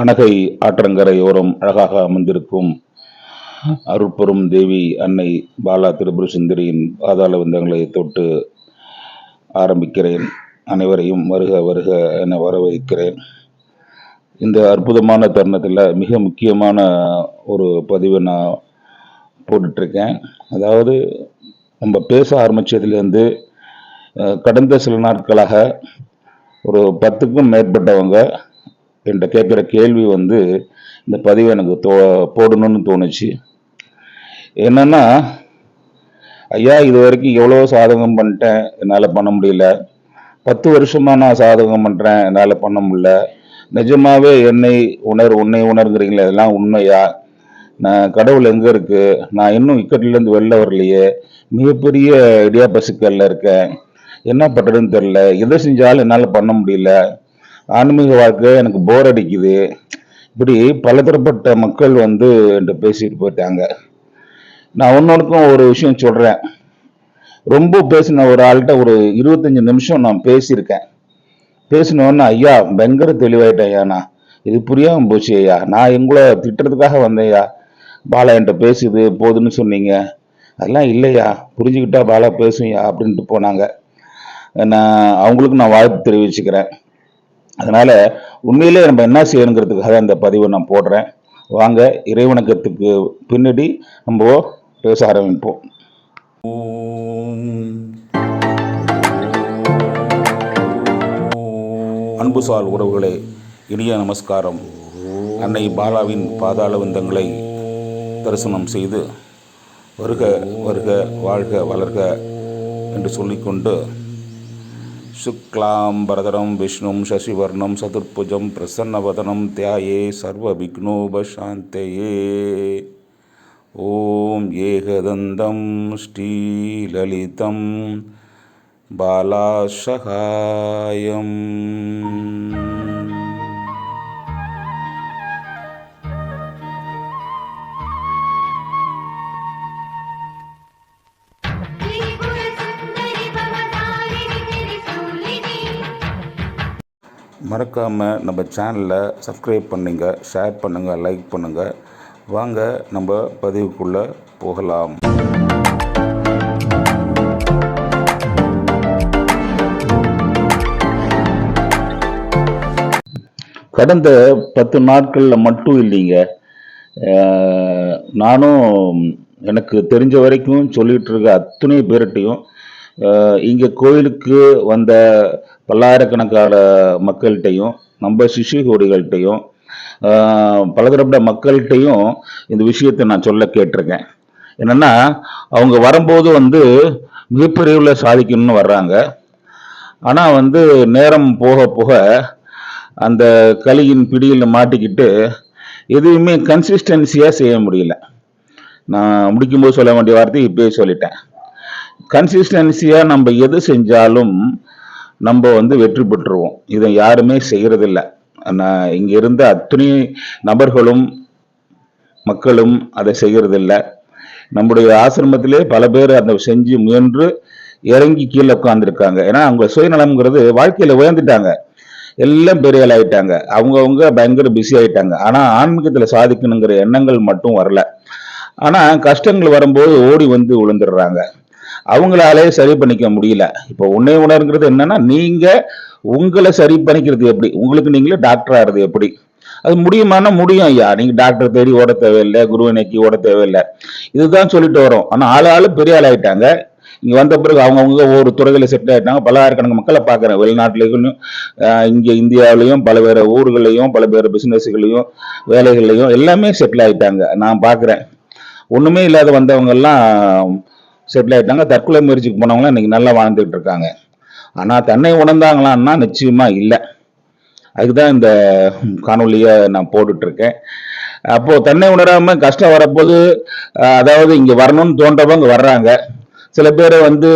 அனகை ஆற்றங்கரையோரம் அழகாக அமர்ந்திருக்கும் அருட்பெரும் தேவி அன்னை பாலா திரிபுர சுந்தரியின் பாதாள விந்தங்களை தொட்டு ஆரம்பிக்கிறேன். அனைவரையும் வருக வருக என வரவேற்கிறேன். இந்த அற்புதமான தருணத்தில் மிக முக்கியமான ஒரு பதிவை நான் போட்டுட்ருக்கேன். அதாவது நம்ம பேச ஆரம்பித்ததுலேருந்து கடந்த சில நாட்களாக ஒரு பத்துக்கும் மேற்பட்டவங்க என்கிட்ட கேட்குற கேள்வி வந்து இந்த பதிவு எனக்கு தோ போடணும்னு தோணுச்சு. என்னன்னா ஐயா இது வரைக்கும் எவ்வளோ சாதகம் பண்ணிட்டேன் என்னால் பண்ண முடியல. பத்து வருஷமாக நான் சாதகம் பண்ணுறேன் என்னால் பண்ண முடியல. நிஜமாவே என்னை உணர் உன்னை உணர்கிறீங்களே அதெல்லாம் உண்மையா? நான் கடவுள் எங்கே இருக்குது நான் இன்னும் இக்கட்டிலேருந்து வெளில வரலையே. மிகப்பெரிய இடியா சிக்கல்ல இருக்கேன். என்ன பண்ணுறதுன்னு தெரில எதை செஞ்சாலும் என்னால் பண்ண முடியல. ஆன்மீக வாழ்க்கை எனக்கு போர் அடிக்குது. இப்படி பலதரப்பட்ட மக்கள் வந்து என்கிட்ட பேசிட்டு போயிட்டாங்க. நான் ஒன்னொருக்கும் ஒரு விஷயம் சொல்கிறேன் ரொம்ப பேசின ஒரு ஆள்கிட்ட ஒரு இருபத்தஞ்சி நிமிஷம் நான் பேசியிருக்கேன். பேசினோன்னு ஐயா பயங்கர தெளிவாயிட்டேன் ஐயா நான் இது புரியாமல் போச்சு ஐயா. நான் எங்களை திட்டுறதுக்காக வந்தேயா பாலா என்கிட்ட பேசுது போதுன்னு சொன்னீங்க. அதெல்லாம் இல்லையா? புரிஞ்சுக்கிட்டா பாலா பேசுங்கய்யா அப்படின்ட்டு போனாங்க. நான் அவங்களுக்கு நான் வாழ்த்து தெரிவிச்சுக்கிறேன். அதனால உண்மையிலே நம்ம என்ன செய்யணுங்கிறதுக்காக அந்த பதிவை நான் போடுறேன். வாங்க இறைவணக்கத்துக்கு பின்னாடி நம்ம பேச ஆரம்பிப்போம். அன்புசால் உறவுகளே இனிய நமஸ்காரம். அன்னை பாலாவின் பாதாள விந்தங்களை தரிசனம் செய்து வருக வருக வாழ்க வளர்க என்று சொல்லிக்கொண்டு சுக்லாம் பரதரம் விஷ்ணும் சசிவர்ணம் சதுர்புஜம் பிரசன்னவதனம் தியாயே சர்வ விக்னோபசாந்தையே ஓம் ஏகதந்தம் மறக்காமல் நம்ம சேனலை சப்ஸ்கிரைப் பண்ணுங்கள் ஷேர் பண்ணுங்கள் லைக் பண்ணுங்கள் வாங்க நம்ம பதிவுக்குள்ளே போகலாம். கடந்த பத்து நாட்களில் மட்டும் இல்லைங்க. நானும் எனக்கு தெரிஞ்ச வரைக்கும் சொல்லிகிட்டு இருக்க அத்தனை பேர்கிட்டையும் இங்கே கோயிலுக்கு வந்த பல்லாயிரக்கணக்கான மக்கள்கிட்டையும் நம்ம சிஷிகோடிகள்கிட்டையும் பலதரப்பட்ட மக்கள்கிட்டையும் இந்த விஷயத்தை நான் சொல்ல கேட்டிருக்கேன். என்னென்னா அவங்க வரும்போது வந்து மிகப்பெரியவில் சாதிக்கணும்னு வர்றாங்க. ஆனால் வந்து நேரம் போக போக அந்த கலியின் பிடியில் மாட்டிக்கிட்டு எதுவுமே கன்சிஸ்டன்சியாக செய்ய முடியல. நான் முடிக்கும்போது சொல்ல வேண்டிய வார்த்தை இப்பயே சொல்லிட்டேன். கன்சிஸ்டன்சியாக நம்ம எது செஞ்சாலும் நம்ம வந்து வெற்றி பெற்றுருவோம். இதை யாருமே செய்கிறதில்ல நான் இங்கே இருந்த அத்தனை நபர்களும் மக்களும் அதை செய்கிறதில்ல நம்முடைய ஆசிரமத்திலே பல பேர் அந்த செஞ்சு முயன்று இறங்கி கீழே உட்காந்துருக்காங்க ஏன்னா அவங்க சுயநலம்ங்கிறது வாழ்க்கையில் உயர்ந்துட்டாங்க. எல்லாம் பெரிய ஆகிட்டாங்க அவங்கவுங்க பயங்கர பிஸி ஆகிட்டாங்க ஆனால் ஆன்மீகத்தில் சாதிக்கணுங்கிற எண்ணங்கள் மட்டும் வரல. ஆனால் கஷ்டங்கள் வரும்போது ஓடி வந்து விழுந்துடுறாங்க. அவங்களாலே சரி பண்ணிக்க முடியல. இப்போ உன்னை உணர்ங்கிறது என்னன்னா நீங்க உங்களை சரி பண்ணிக்கிறது எப்படி? உங்களுக்கு நீங்களே டாக்டர் ஆகிறது எப்படி? அது முடியுமானா முடியும் ஐயா. நீங்க டாக்டர் தேடி ஓட தேவையில்லை குருவனைக்கு ஓட தேவையில்லை. இதுதான் சொல்லிட்டு வரோம். ஆனா ஆளு ஆளு பெரிய ஆள் ஆயிட்டாங்க இங்க வந்த பிறகு அவங்கவுங்க ஒரு துறைகளை செட்டில் ஆயிட்டாங்க. பல்லாயிரக்கணக்கான மக்களை பார்க்குறேன். வெளிநாட்டிலையும் இங்கே இங்க இந்தியாவிலையும் பல வேறு ஊர்களையும் பல வேறு பிசினஸ்களையும் வேலைகள்லையும் எல்லாமே செட்டில் ஆயிட்டாங்க. நான் பார்க்குறேன். ஒண்ணுமே இல்லாத வந்தவங்க எல்லாம் செட்டில் ஆகிட்டாங்க தற்கொலை முயற்சிக்கு போனவங்களாம் இன்னைக்கு நல்லா வாழ்ந்துட்டு இருக்காங்க. ஆனால் தன்னை உணர்ந்தாங்களான்னா நிச்சயமா இல்லை. அதுக்கு தான் இந்த காணொலியை நான் போட்டுட்ருக்கேன். அப்போது தன்னை உணராமல் கஷ்டம் வரப்போது அதாவது இங்கே வரணும்னு தோன்றவங்க வர்றாங்க. சில பேர் வந்து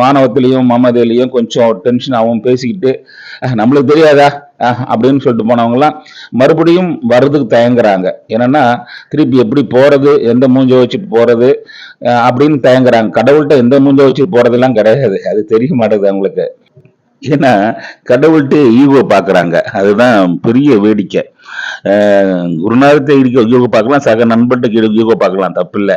மாணவத்திலையும் மமதையிலையும் கொஞ்சம் டென்ஷனாகவும் பேசிக்கிட்டு நம்மளுக்கு தெரியாதா? அப்படின்னு சொல்லிட்டு போனவங்கலாம் மறுபடியும் வர்றதுக்கு தயங்குறாங்க. என்னன்னா திருப்பி எப்படி போறது எந்த மூஞ்ச வச்சுட்டு போறது அப்படின்னு தயங்குறாங்க. கடவுள்கிட்ட எந்த மூஞ்ச வச்சுட்டு போறதெல்லாம் கிடையாது. அது தெரிய மாட்டேங்குது அவங்களுக்கு. ஏன்னா கடவுள்கிட்ட ஈகோ பார்க்குறாங்க அதுதான் பெரிய வேடிக்கை. அஹ் குருநாதத்தை ஈகோ பார்க்கலாம் சக நண்பர்கிட்ட ஈகோ பார்க்கலாம். தப்பு இல்லை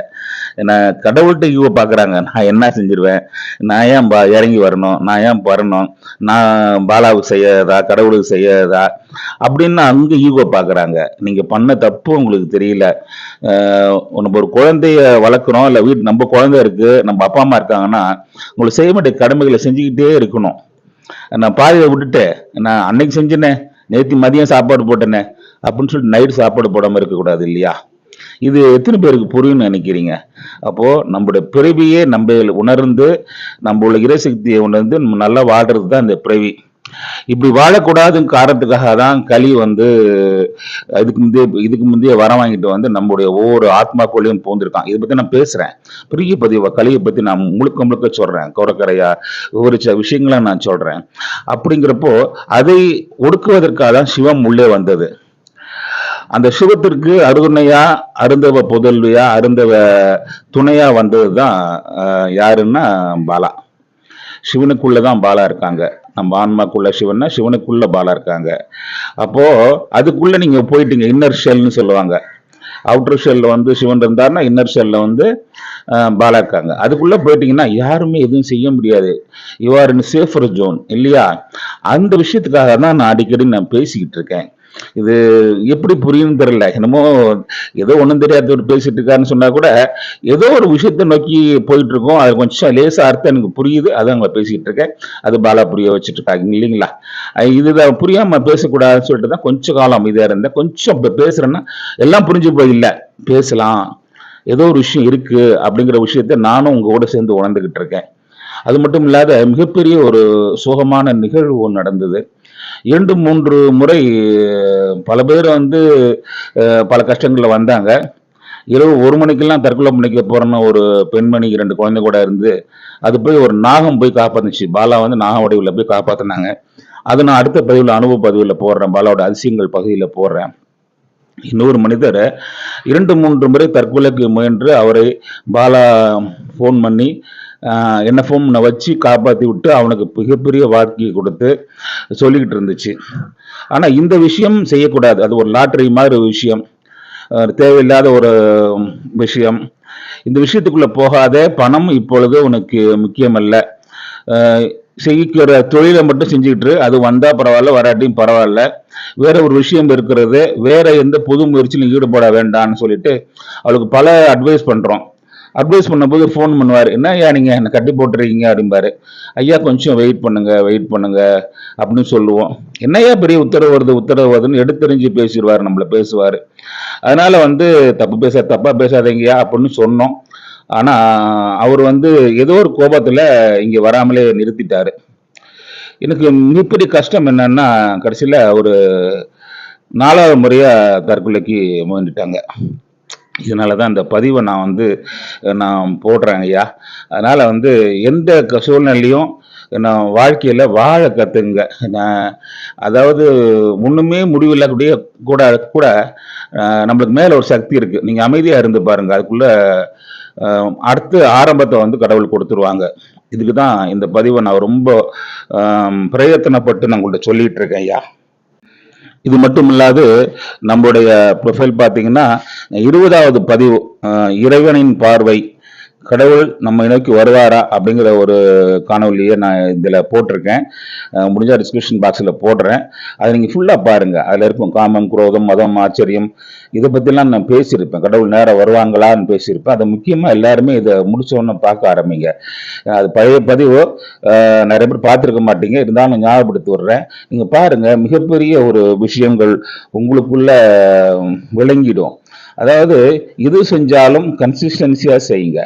நான் கடவுள்கிட்ட ஈகோ பார்க்குறாங்க நான் என்ன செஞ்சிருவேன்? நான் ஏன் பா இறங்கி வரணும்? நான் ஏன் வரணும்? நான் பாலாவுக்கு செய்யாதா கடவுளுக்கு செய்யாதா அப்படின்னு அங்கே ஈகோ பார்க்குறாங்க நீங்கள் பண்ண தப்பு உங்களுக்கு தெரியல. நம்ம ஒரு குழந்தைய வளர்க்குறோம். இல்லை வீட்டு நம்ம குழந்தை இருக்குது நம்ம அப்பா அம்மா இருக்காங்கன்னா உங்களுக்கு செய்ய வேண்டிய கடமைகளை செஞ்சுக்கிட்டே இருக்கணும். நான் பாதியை விட்டுட்டு நான் அன்னைக்கு செஞ்சேனே நேற்று மதியம் சாப்பாடு போட்டேனே அப்படின்னு சொல்லிட்டு நைட்டு சாப்பாடு போடாமல் இருக்கக்கூடாது இல்லையா? இது எத்தனை பேருக்கு புரியும்னு நினைக்கிறீங்க? அப்போ நம்மளுடைய பிறவியே நம்ம உணர்ந்து நம்மளோட இறைசக்தியை உணர்ந்து நம்ம நல்லா வாழ்றது தான் இந்த பிறவி. இப்படி வாழக்கூடாதுன்னு காரணத்துக்காக தான் களி வந்து இதுக்கு முந்தைய இதுக்கு முந்தைய வரம் வாங்கிட்டு வந்து நம்முடைய ஒவ்வொரு ஆத்மாக்குள்ளேயும் பூந்திருக்கான் இதை பத்தி நான் பேசுறேன். பெரிய பதிவு களியை பத்தி நான் முழுக்க முழுக்க சொல்றேன். கௌரக்கரையா விவரிச்ச விஷயங்களை நான் சொல்றேன். அப்படிங்கிறப்போ அதை ஒடுக்குவதற்காக தான் சிவம் உள்ளே வந்தது. அந்த சிவத்திற்கு அருதுணையா அருந்தவ புதல்வியா அருந்தவ துணையா வந்தது தான் யாருன்னா பாலா. சிவனுக்குள்ள தான் பாலா இருக்காங்க. நம்ம ஆன்மாக்குள்ள சிவன்னா சிவனுக்குள்ள பாலா இருக்காங்க. அப்போ அதுக்குள்ள நீங்க போயிட்டீங்க இன்னர் ஷெல்னு சொல்லுவாங்க. அவுட்டர் ஷெல்ல வந்து சிவன் இருந்தாருன்னா இன்னர் ஷெல்ல வந்து பாலா இருக்காங்க. அதுக்குள்ள போயிட்டீங்கன்னா யாருமே எதுவும் செய்ய முடியாது. You are in safer zone இல்லையா? அந்த விஷயத்துக்காக தான் நான் அடிக்கடி நான் பேசிக்கிட்டு இருக்கேன். இது எப்படி புரியும்னு தெரியல. என்னமோ ஏதோ ஒன்றும் தெரியாதவர் பேசிட்டு இருக்காருன்னு சொன்னா கூட ஏதோ ஒரு விஷயத்தை நோக்கி போயிட்டு இருக்கோம். அது கொஞ்சம் லேசாக அர்த்தம் எனக்கு புரியுது. அதை அவங்க பேசிக்கிட்டு இருக்கேன். அது பாலா புரிய வச்சுட்டு இருக்காங்க இல்லைங்களா? இதுதான் புரியாம பேசக்கூடாதுன்னு சொல்லிட்டு தான் கொஞ்சம் காலம் இதாக இருந்தேன். கொஞ்சம் பேசுறேன்னா எல்லாம் புரிஞ்சு போய் இல்லை பேசலாம். ஏதோ ஒரு விஷயம் இருக்கு. அப்படிங்கிற விஷயத்த நானும் உங்க கூட சேர்ந்து உணர்ந்துகிட்டு இருக்கேன். அது மட்டும் இல்லாத மிகப்பெரிய ஒரு சோகமான நிகழ்வு ஒன்று நடந்தது. இரண்டு மூன்று முறை பல பேர் வந்து பல கஷ்டங்களில் வந்தாங்க. இரவு ஒரு மணிக்கெல்லாம் தற்கொலை பண்ணிக்க போறேன்னு ஒரு பெண்மணி இரண்டு குழந்தை கூட இருந்து அது போய் ஒரு நாகம் போய் காப்பாத்துச்சு பாலா வந்து நாகம் வடிவில் போய் காப்பாற்றினாங்க அது நான் அடுத்த பதிவில் அனுபவ பதிவில் போடுறேன். பாலாவோட அதிசயங்கள் பகுதியில் போடுறேன். இன்னொரு மனிதர் இரண்டு மூன்று முறை தற்கொலைக்கு முயன்று அவரை பாலா ஃபோன் பண்ணி ஆஹ், வச்சு காப்பாற்றி விட்டு அவனுக்கு மிகப்பெரிய வாழ்க்கையை கொடுத்து சொல்லிக்கிட்டு இருந்துச்சு. ஆனால் இந்த விஷயம் செய்யக்கூடாது. அது ஒரு லாட்டரி மாதிரி ஒரு விஷயம். தேவையில்லாத ஒரு விஷயம். இந்த விஷயத்துக்குள்ளே போகாத. பணம் இப்பொழுது உனக்கு முக்கியமல்ல. செய்கிற தொழிலை மட்டும் செஞ்சுக்கிட்டு அது வந்தால் பரவாயில்ல வராட்டியும் பரவாயில்ல. வேற ஒரு விஷயம் இருக்கிறது. வேற எந்த புது முயற்சியிலும் ஈடுபட வேண்டாம்னு சொல்லிட்டு அவளுக்கு பல அட்வைஸ் பண்ணுறோம் அட்வைஸ் பண்ணும்போது ஃபோன் பண்ணுவார். என்ன ஐயா நீங்க? என்ன கட்டி போட்டுருக்கீங்க அப்படிம்பாரு. ஐயா கொஞ்சம் வெயிட் பண்ணுங்க வெயிட் பண்ணுங்க அப்படின்னு சொல்லுவோம். என்னய்யா பெரிய உத்தரவு வருது உத்தரவு வருதுன்னு எடுத்தறிஞ்சு பேசிடுவார் நம்மளை பேசுவார். அதனால் வந்து தப்பு பேச தப்பாக பேசாதீங்கயா அப்படின்னு சொன்னோம். ஆனால் அவர் வந்து ஏதோ ஒரு கோபத்தில் இங்கே வராமலே நிறுத்திட்டார். எனக்கு மிகப்பெரிய கஷ்டம் என்னன்னா கடைசியில் ஒரு நாலாவது முறையாக தற்கொலைக்கு முயன்றுட்டாங்க. இதனால தான் இந்த பதிவை நான் வந்து நான் போடுறேன் ஐயா. அதனால் வந்து எந்த சூழ்நிலையும் நான் வாழ்க்கையில் வாழ கற்றுங்க நான் அதாவது ஒன்றுமே முடிவில்லக்கூடிய கூட கூட நம்மளுக்கு மேலே ஒரு சக்தி இருக்குது நீங்கள் அமைதியாக இருந்து பாருங்கள் அதுக்குள்ளே அடுத்து ஆரம்பத்தை வந்து கடவுள் கொடுத்துருவாங்க. இதுக்கு தான் இந்த பதிவை நான் ரொம்ப பிரயத்தனப்பட்டு நான் உங்கள்கிட்ட சொல்லிகிட்டு இருக்கேன் ஐயா. இது மட்டும் இல்லாது நம்முடைய ப்ரொஃபைல் பார்த்தீங்கன்னா இருபதாவது பதிவு இறைவனின் பார்வை. கடவுள் நம்ம நோக்கி வருவாரா அப்படிங்கிற ஒரு காணொலியை நான் இதில் போட்டிருக்கேன். முடிஞ்சால் டிஸ்கிரிப்ஷன் பாக்ஸில் போடுறேன். அதை நீங்கள் ஃபுல்லாக பாருங்கள் அதில் இருக்கும் காமம் குரோதம் மதம் ஆச்சரியம் இதை பற்றிலாம் நான் பேசியிருப்பேன். கடவுள் நேரம் வருவாங்களான்னு பேசியிருப்பேன். அதை முக்கியமாக எல்லாருமே இதை முடித்தவொன்னே பார்க்க ஆரம்பிங்க. அது பழைய பதிவு. நிறைய பேர் பார்த்துருக்க மாட்டீங்க. இருந்தாலும் ஞாபகப்படுத்தி விடுறேன். நீங்கள் பாருங்கள் மிகப்பெரிய ஒரு விஷயங்கள் உங்களுக்குள்ள விளங்கிடும். அதாவது எது செஞ்சாலும் கன்சிஸ்டன்சியாக செய்யுங்க.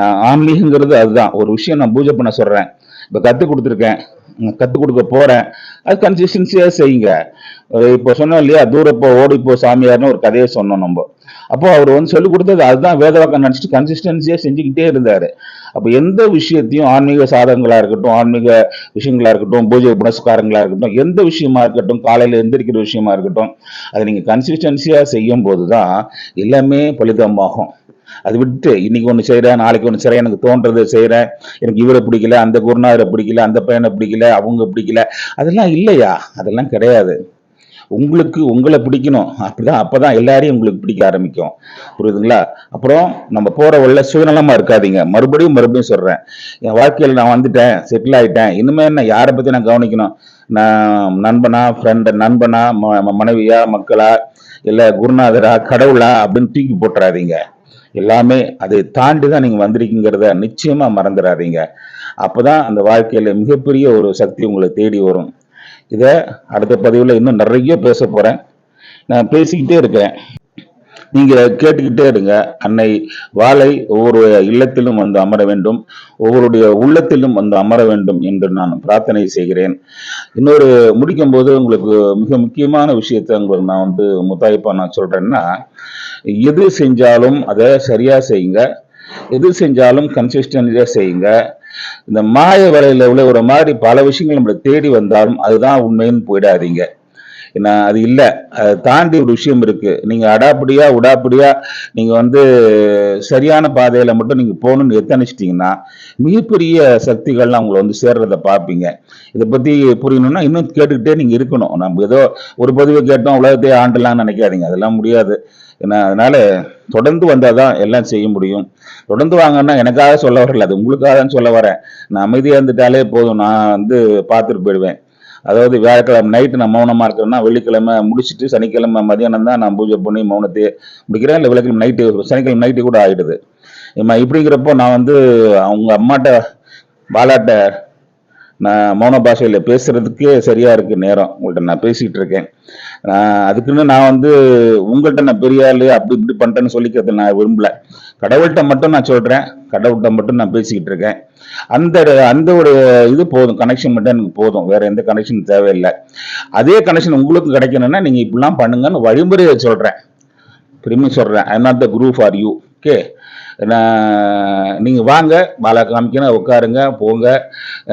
நான் ஆன்மீகங்கிறது அதுதான். ஒரு விஷயம் நான் பூஜை பண்ண சொல்கிறேன் இப்போ கற்றுக் கொடுத்துருக்கேன். கற்றுக் கொடுக்க போகிறேன் அது கன்சிஸ்டன்சியாக செய்யுங்க. இப்போ சொன்னோம் இல்லையா? தூரப்போ ஓடிப்போ சாமியார்னு ஒரு கதையை சொன்னோம் நம்ம. அப்போ அவர் வந்து சொல்லிக் கொடுத்தது அதுதான் வேதவாக்கம் நினச்சிட்டு கன்சிஸ்டன்சியாக செஞ்சுக்கிட்டே இருந்தார். அப்போ எந்த விஷயத்தையும் ஆன்மீக சாதகங்களாக இருக்கட்டும் ஆன்மீக விஷயங்களா இருக்கட்டும் பூஜை புனஸ்காரங்களா இருக்கட்டும் எந்த விஷயமா இருக்கட்டும் காலையில் எந்திரிக்கிற விஷயமா இருக்கட்டும் அதை நீங்கள் கன்சிஸ்டன்சியாக செய்யும் போது தான் எல்லாமே பலிதமாகும். அது விட்டு இன்னைக்கு ஒன்று செய்கிறேன் நாளைக்கு ஒன்று செய்கிறேன் எனக்கு தோன்றது செய்கிறேன் எனக்கு இவரை பிடிக்கல அந்த குருநாதரை பிடிக்கல அந்த பையனை பிடிக்கல அவங்க பிடிக்கல அதெல்லாம் இல்லையா? அதெல்லாம் கிடையாது. உங்களுக்கு உங்களை பிடிக்கணும். அப்படிதான் அப்பதான் எல்லாரையும் உங்களுக்கு பிடிக்க ஆரம்பிக்கும். புரியுதுங்களா? அப்புறம் நம்ம போற வழில சுயநலமா இருக்காதீங்க. மறுபடியும் மறுபடியும் சொல்றேன். என் வாழ்க்கையில் நான் வந்துட்டேன் செட்டில் ஆயிட்டேன். இனிமே என்ன யாரை பத்தி நான் கவனிக்கணும்? நான் நண்பனா ஃப்ரெண்டு நண்பனா ம- மனைவியா மக்களா இல்ல குருநாதரா கடவுளா அப்படின்னு தூக்கி போட்டுறாதீங்க. எல்லாமே அதை தாண்டி தான் நீங்க வந்திருக்கீங்கிறத நிச்சயமா மறந்துடாதீங்க அப்பதான் அந்த வாழ்க்கையில மிகப்பெரிய ஒரு சக்தி உங்களை தேடி வரும். இதை அடுத்த பதிவில் இன்னும் நிறைய பேச போகிறேன் நான் பேசிக்கிட்டே இருக்கிறேன். நீங்கள் கேட்டுக்கிட்டே இருங்க. அன்னை வாளை ஒவ்வொரு இல்லத்திலும் வந்து அமர வேண்டும். ஒவ்வொருடைய உள்ளத்திலும் வந்து அமர வேண்டும் என்று நான் பிரார்த்தனை செய்கிறேன். இன்னொரு முடிக்கும் போது உங்களுக்கு மிக முக்கியமான விஷயத்தை உங்களுக்கு நான் வந்து முத்தாய்ப்பா நான் சொல்கிறேன்னா எது செஞ்சாலும் அதை சரியாக செய்யுங்க. எது செஞ்சாலும் கன்சிஸ்டன்டாக செய்யுங்க. இந்த மாய வலையில உள்ள மாதிரி பல விஷயங்கள் நம்மளை தேடி வந்தாலும் அதுதான் உண்மைன்னு போயிடாதீங்க. ஏன்னா அது இல்லை. அதை தாண்டி ஒரு விஷயம் இருக்கு. நீங்க அடாப்படியா உடாப்படியா நீங்க வந்து சரியான பாதையில மட்டும் நீங்க போகணும்னு எத்தனைச்சிட்டீங்கன்னா மிகப்பெரிய சக்திகள்லாம் உங்களை வந்து சேர்றதை பார்ப்பீங்க. இதை பத்தி புரியணும்னா இன்னும் கேட்டுக்கிட்டே நீங்க இருக்கணும். நம்ம ஏதோ ஒரு பதிவை கேட்டோம் உலகத்தையே ஆண்டலாம்னு நினைக்காதீங்க. அதெல்லாம் முடியாது. ஏன்னா அதனால தொடர்ந்து வந்தாதான் எல்லாம் செய்ய முடியும். தொடர்ந்து வாங்கன்னா எனக்காக சொல்ல வரல அது உங்களுக்காக தான் சொல்ல வரேன். நான் அமைதியாக இருந்துட்டாலே போதும் நான் வந்து பார்த்துட்டு போயிடுவேன். அதாவது வியாழக்கிழமை நைட்டு நான் மௌனமாக இருக்கிறேன்னா வெள்ளிக்கிழமை முடிச்சிட்டு சனிக்கிழமை மதியானம் தான் நான் பூஜை பண்ணி மௌனத்தை முடிக்கிறேன். இல்லை வெள்ளிக்கிழமை நைட்டு சனிக்கிழமை நைட்டு கூட ஆயிடுது. இம்மா இப்படிங்கிறப்போ நான் வந்து அவங்க அம்மாட்ட பாலாட்ட நான் மௌன பாஷையில் பேசுகிறதுக்கே சரியாக இருக்குது நேரம். உங்கள்கிட்ட நான் பேசிகிட்டு இருக்கேன். நான் அதுக்குன்னு நான் வந்து உங்கள்கிட்ட நான் பெரிய ஆளு அப்படி இப்படி பண்ணிட்டேன்னு சொல்லிக்கிறது நான் விரும்பல. கடவுள்கிட்ட மட்டும் நான் சொல்கிறேன் கடவுள்கிட்ட மட்டும் நான் பேசிக்கிட்டு இருக்கேன். அந்த அந்த ஒரு இது போதும். கனெக்ஷன் மட்டும் எனக்கு போதும். வேற எந்த கனெக்ஷன் தேவையில்லை. அதே கனெக்ஷன் உங்களுக்கு கிடைக்கணும்னா நீங்கள் இப்படிலாம் பண்ணுங்கன்னு வழிமுறையை சொல்கிறேன் திரும்பி சொல்கிறேன் I not the guru for you okay நான் நீங்கள் வாங்க பாலா காமிக்கணும் உட்காருங்க போங்க.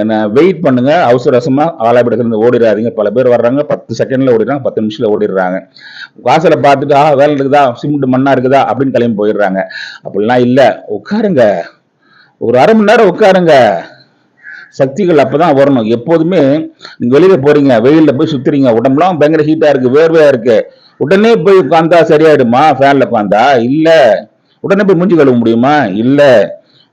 நான் வெயிட் பண்ணுங்கள் அவசர அவசரமா ஆலாபிடத்துல ஓடிடாதீங்க பல பேர் வர்றாங்க பத்து செகண்டில் ஓடிடுறாங்க பத்து நிமிஷத்தில் ஓடிடுறாங்க. வாசலை பார்த்துட்டு ஆ வேலை இருக்குதா? சிமெண்ட் மண்ணாக இருக்குதா? அப்படின்னு கிளம்பி போயிடுறாங்க. அப்படிலாம் இல்லை. உட்காருங்க. ஒரு அரை மணி நேரம் உட்காருங்க. சக்திகள் அப்பதான் வரணும். எப்போதுமே நீங்க வெளியில போறீங்க வெயில்ல போய் சுத்துறீங்க உடம்புலாம் பயங்கர ஹீட்டா இருக்கு வேர்வையா இருக்கு. உடனே போய் உட்காந்தா சரியாயிடுமா? ஃபேன்ல உட்காந்தா இல்லை. உடனே போய் மூஞ்சி கழுவ முடியுமா? இல்ல.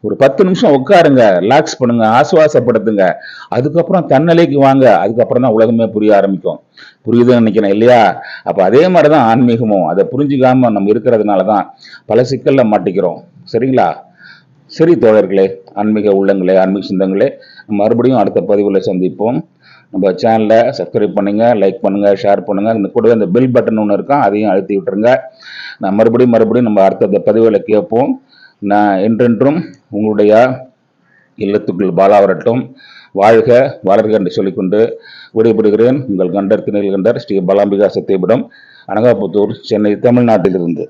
ஒரு பத்து நிமிஷம் உட்காருங்க ரிலாக்ஸ் பண்ணுங்க ஆசுவாசப்படுத்துங்க. அதுக்கப்புறம் தன்னலைக்கு வாங்க. அதுக்கப்புறம் தான் உலகமே புரிய ஆரம்பிக்கும். புரியுதுன்னு நினைக்கிறேன் இல்லையா? அப்ப அதே மாதிரிதான் ஆன்மீகமும். அதை புரிஞ்சுக்காம நம்ம இருக்கிறதுனால தான் பல சிக்கல்ல மாட்டிக்கிறோம். சரிங்களா? சரி தோழர்களே ஆன்மீக உள்ளங்களே ஆன்மீக சிந்தங்களே மறுபடியும் அடுத்த பதிவில் சந்திப்போம். நம்ம சேனலை சப்ஸ்கிரைப் பண்ணுங்கள் லைக் பண்ணுங்கள் ஷேர் பண்ணுங்கள் இந்த கூடவே இந்த பெல் பட்டன் ஒன்று இருக்கும் அதையும் அழுத்தி விட்டுருங்க. நான் மறுபடியும் மறுபடியும் நம்ம அடுத்த பதிவுகளை கேட்போம். நான் என்றென்றும் உங்களுடைய இல்லத்துக்குள் பாலா வரட்டும் வாழ்க வளர்க என்று சொல்லிக்கொண்டு விடைபெறுகிறேன். உங்கள் கண்டர் திணையில் கண்டர் ஸ்ரீ பலாம்பிகா சத்தியபுரம் அனகாபுத்தூர் சென்னை தமிழ்நாட்டிலிருந்து.